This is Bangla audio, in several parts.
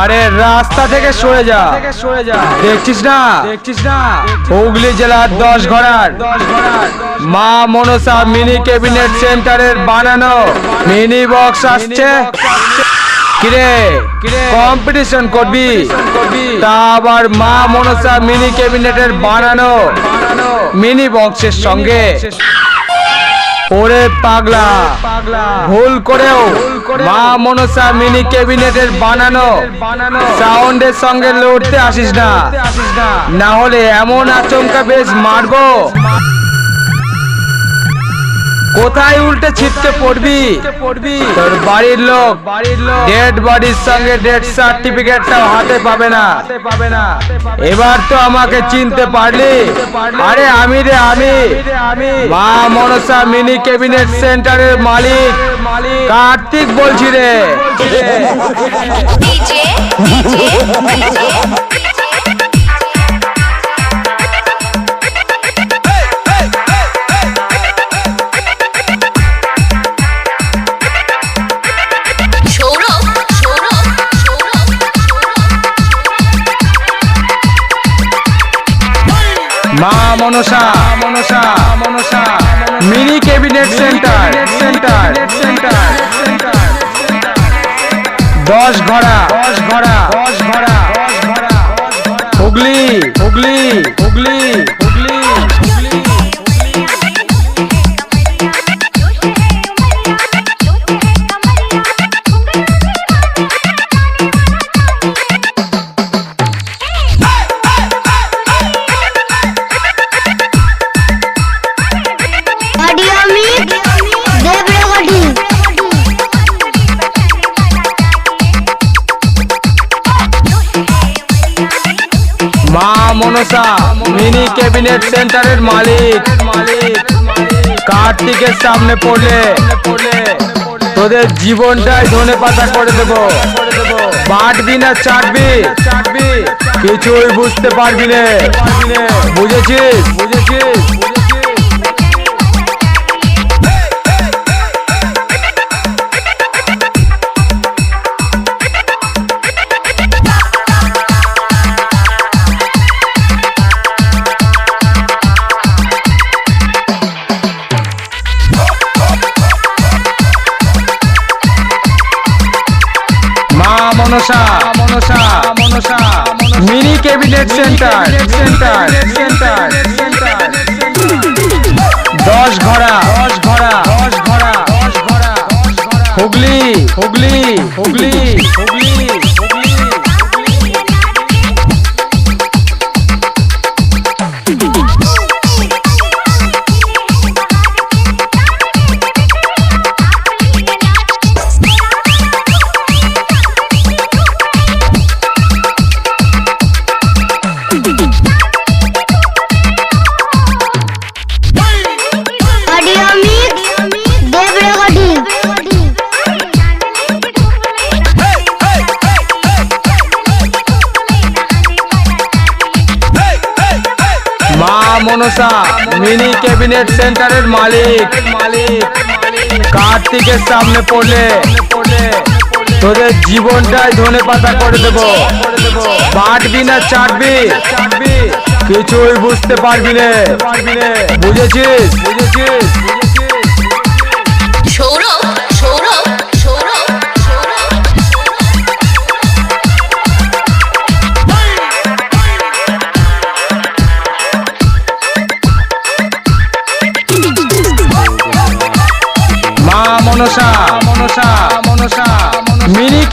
আরে রাস্তা থেকে সরে যা। সরে যা দেখছিস না? দেখছিস না হুগলি জেলার দশ ঘোড়ার মা মনসা মিনি ক্যাবিনেট সেন্টারের বানানো মিনি বক্স আসছে। কিরে কম্পিটিশন করবি? তা আবার মা মনসা মিনি ক্যাবিনেটের বানানো মিনি বক্সের সঙ্গে। ওরে পাগলা, ভুল করেও মা মনসা মিনি ক্যাবিনেটের বানানো সাউন্ডের সঙ্গে লড়তে আসিস না। না হলে এমন আচমকা বেশ মারবো। কোথায় উল্টে ছিটকে পড়বি? তোর বাড়ির লোক ডেড বডির সঙ্গে ডেড সার্টিফিকেটটাও হাতে পাবে না। এবার তো আমাকে চিনতে পারলি? আরে আমি রে আমি। মা মনসা মিনি ক্যাবিনেট সেন্টারের মালিক। কার্তিক বলছি রে। মা Manasa Manasa Manasa. Mini cabinet centre centre centre. দশ ঘোড়া দশ ঘোড়া দশ ঘোড়া হুগলি হুগলি হুগলি। মনসা, মিনি ক্যাবিনেট সেন্টারের মালিক। কার্তিকের সামনে পড়লে, তোদের জীবনটাই ধনে পাতা করে দেব। বাটবি না চাটবি? কিছুই বুঝতে পারবি না। বুঝেছিস বুঝেছিস? Manasa Manasa Manasa mini cabinet centre centre centre. দশ ঘোড়া দশ ঘোড়া দশ ঘোড়া দশ ঘোড়া। হুগলি হুগলি হুগলি। মনসা, মিনি ক্যাবিনেট সেন্টারের মালিক। মালিক কার্তিকের সামনে পড়লে তোদের জীবনটাই ধনে পাতা করে দেবো। বাটবি না চাটবি? কিছুই বুঝতে পারবি না। বুঝেছিস বুঝেছিস?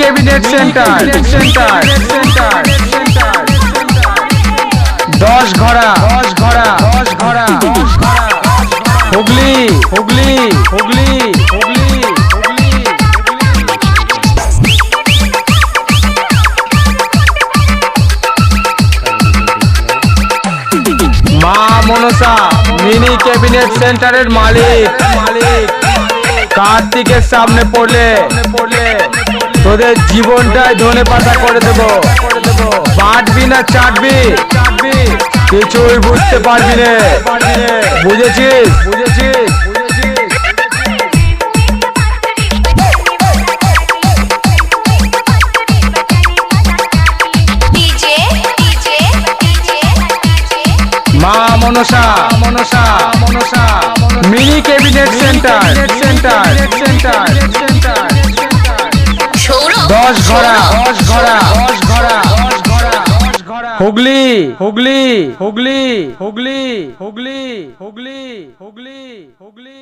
Cabinet centre centre centre centre দশ ঘোড়া দশ ঘোড়া দশ ঘোড়া দশ ঘোড়া হুগলি হুগলি হুগলি হুগলি হুগলি মা মনসা মিনি ক্যাবিনেট সেন্টারের মালিক মালিক কার্তিকের সামনে পড়লে তোদের জীবনটাই ধনে পাতা করে দেব। বাটবি না চাটবি? কিছুই বুঝতে পারবি রে বুঝেছিস? বুঝেছিস? মা Manasa Manasa Manasa. Mini cabinet centre. Centre. Centre centre. Sourav দশ ঘোড়া। সৌরভ, দশ ঘোড়া। সৌরভ, দশ ঘোড়া। দশ ঘোড়া। দশ ঘোড়া। হুগলি হুগলি হুগলি। হুগলি। হুগলি। হুগলি। হুগলি। হুগলি। হুগলি।